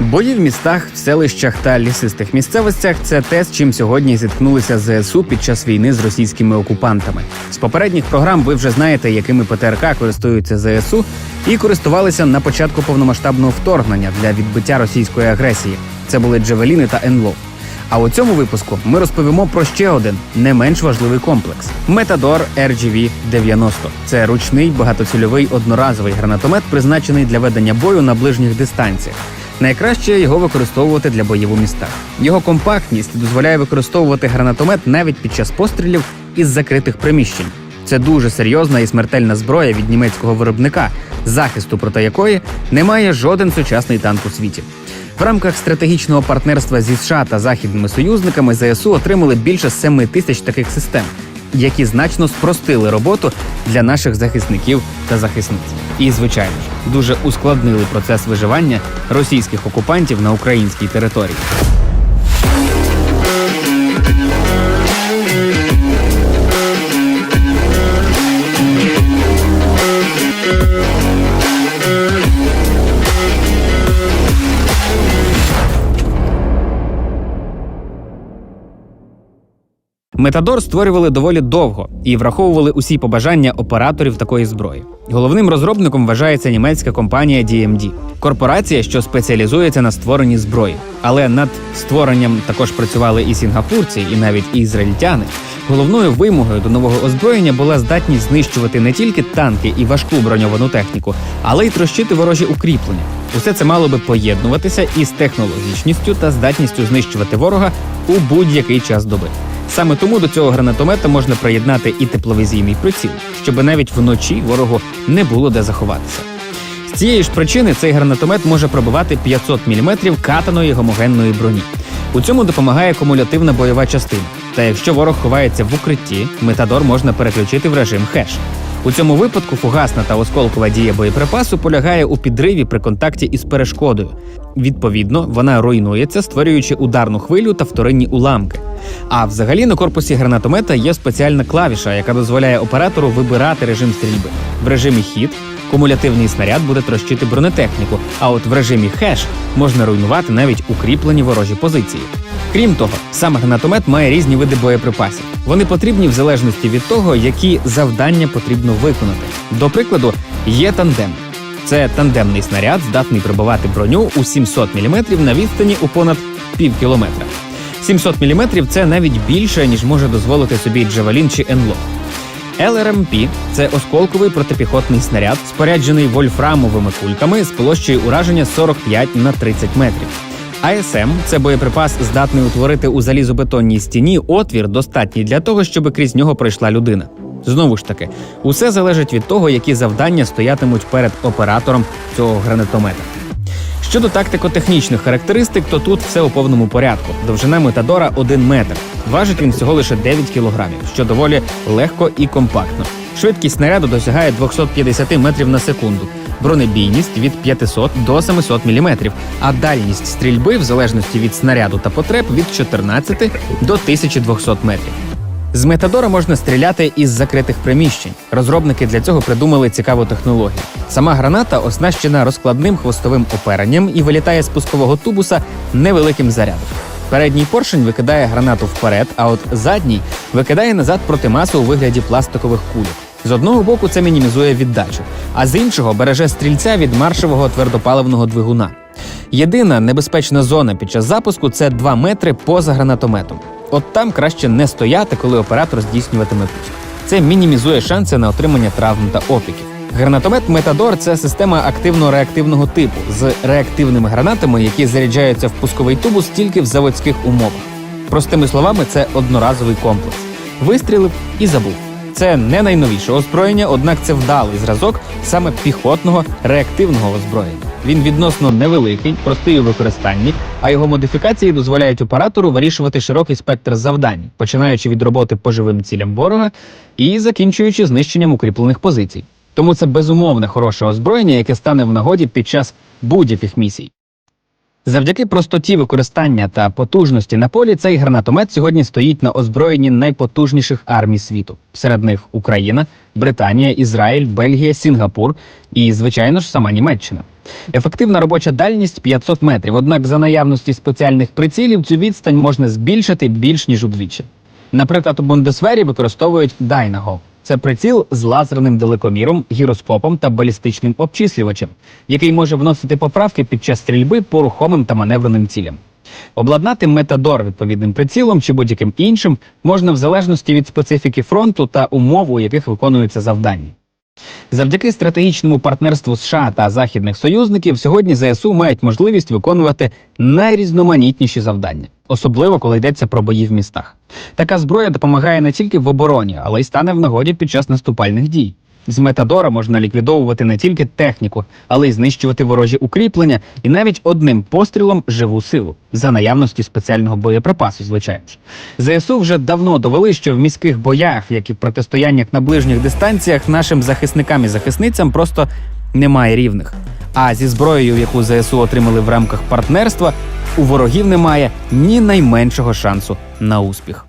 Бої в містах, в селищах та лісистих місцевостях це те, з чим сьогодні зіткнулися ЗСУ під час війни з російськими окупантами. З попередніх програм ви вже знаєте, якими ПТРК користуються ЗСУ, і користувалися на початку повномасштабного вторгнення для відбиття російської агресії. Це були Джевеліни та НЛО. А у цьому випуску ми розповімо про ще один не менш важливий комплекс Метадор RGV 90 Це ручний багатоцільовий одноразовий гранатомет, призначений для ведення бою на ближніх дистанціях. Найкраще його використовувати для боїв у містах. Його компактність дозволяє використовувати гранатомет навіть під час пострілів із закритих приміщень. Це дуже серйозна і смертельна зброя від німецького виробника, захисту проти якої немає жоден сучасний танк у світі. В рамках стратегічного партнерства зі США та західними союзниками ЗСУ отримали більше 7 тисяч таких систем, які значно спростили роботу для наших захисників та захисниць. І, звичайно ж, дуже ускладнили процес виживання російських окупантів на українській території. Метадор створювали доволі довго і враховували усі побажання операторів такої зброї. Головним розробником вважається німецька компанія DMD – корпорація, що спеціалізується на створенні зброї. Але над створенням також працювали і сінгапурці, і навіть і ізраїльтяни. Головною вимогою до нового озброєння була здатність знищувати не тільки танки і важку броньовану техніку, але й трощити ворожі укріплення. Усе це мало би поєднуватися із технологічністю та здатністю знищувати ворога у будь-який час доби. Саме тому до цього гранатомета можна приєднати і тепловізійний приціл, щоб навіть вночі ворогу не було де заховатися. З цієї ж причини цей гранатомет може пробивати 500 мм катаної гомогенної броні. У цьому допомагає кумулятивна бойова частина. Та якщо ворог ховається в укритті, метадор можна переключити в режим хеш. У цьому випадку фугасна та осколкова дія боєприпасу полягає у підриві при контакті із перешкодою. Відповідно, вона руйнується, створюючи ударну хвилю та вторинні уламки. А взагалі на корпусі гранатомета є спеціальна клавіша, яка дозволяє оператору вибирати режим стрільби. В режимі хід кумулятивний снаряд буде трощити бронетехніку, а от в режимі хеш можна руйнувати навіть укріплені ворожі позиції. Крім того, сам гранатомет має різні види боєприпасів. Вони потрібні в залежності від того, які завдання потрібно виконати. До прикладу, є тандем. Це тандемний снаряд, здатний пробивати броню у 700 мм на відстані у понад пів кілометра. 700 мм – це навіть більше, ніж може дозволити собі Джавелін чи НЛО. ЛРМП – це осколковий протипіхотний снаряд, споряджений вольфрамовими кульками з площею ураження 45 на 30 метрів. АСМ це боєприпас, здатний утворити у залізобетонній стіні отвір, достатній для того, щоб крізь нього пройшла людина. Знову ж таки, усе залежить від того, які завдання стоятимуть перед оператором цього гранатомета. Щодо тактико-технічних характеристик, то тут все у повному порядку. Довжина метадора 1 метр. Важить він всього лише 9 кілограмів, що доволі легко і компактно. Швидкість снаряду досягає 250 метрів на секунду, бронебійність від 500 до 700 мм, а дальність стрільби, в залежності від снаряду та потреб, від 14 до 1200 метрів. З метадора можна стріляти із закритих приміщень. Розробники для цього придумали цікаву технологію. Сама граната оснащена розкладним хвостовим оперенням і вилітає з пускового тубуса невеликим зарядом. Передній поршень викидає гранату вперед, а от задній викидає назад протимасу у вигляді пластикових кульок. З одного боку це мінімізує віддачу, а з іншого береже стрільця від маршового твердопаливного двигуна. Єдина небезпечна зона під час запуску це 2 метри поза гранатометом. От там краще не стояти, коли оператор здійснюватиме пуск. Це мінімізує шанси на отримання травм та опіків. Гранатомет Метадор це система активно-реактивного типу з реактивними гранатами, які заряджаються в пусковий тубус тільки в заводських умовах. Простими словами, це одноразовий комплекс. Вистрілив і забув. Це не найновіше озброєння, однак це вдалий зразок саме піхотного реактивного озброєння. Він відносно невеликий, простий у використанні, а його модифікації дозволяють оператору вирішувати широкий спектр завдань, починаючи від роботи по живим цілям ворога і закінчуючи знищенням укріплених позицій. Тому це безумовне хороше озброєння, яке стане в нагоді під час будь-яких місій. Завдяки простоті використання та потужності на полі цей гранатомет сьогодні стоїть на озброєнні найпотужніших армій світу. Серед них Україна, Британія, Ізраїль, Бельгія, Сінгапур і, звичайно ж, сама Німеччина. Ефективна робоча дальність 500 метрів. Однак за наявності спеціальних прицілів цю відстань можна збільшити більш ніж удвічі. Наприклад, у Бундесвері використовують Dynaho. Це приціл з лазерним далекоміром, гіроскопом та балістичним обчислювачем, який може вносити поправки під час стрільби по рухомим та маневреним цілям. Обладнати метадор відповідним прицілом чи будь-яким іншим можна в залежності від специфіки фронту та умов, у яких виконується завдання. Завдяки стратегічному партнерству США та західних союзників сьогодні ЗСУ мають можливість виконувати найрізноманітніші завдання, особливо коли йдеться про бої в містах. Така зброя допомагає не тільки в обороні, але й стане в нагоді під час наступальних дій. З метадора можна ліквідовувати не тільки техніку, але й знищувати ворожі укріплення і навіть одним пострілом живу силу за наявності спеціального боєприпасу, звичайно ж. ЗСУ вже давно довели, що в міських боях, як і в протистояннях на ближніх дистанціях, нашим захисникам і захисницям просто немає рівних. А зі зброєю, яку ЗСУ отримали в рамках партнерства, у ворогів немає ні найменшого шансу на успіх.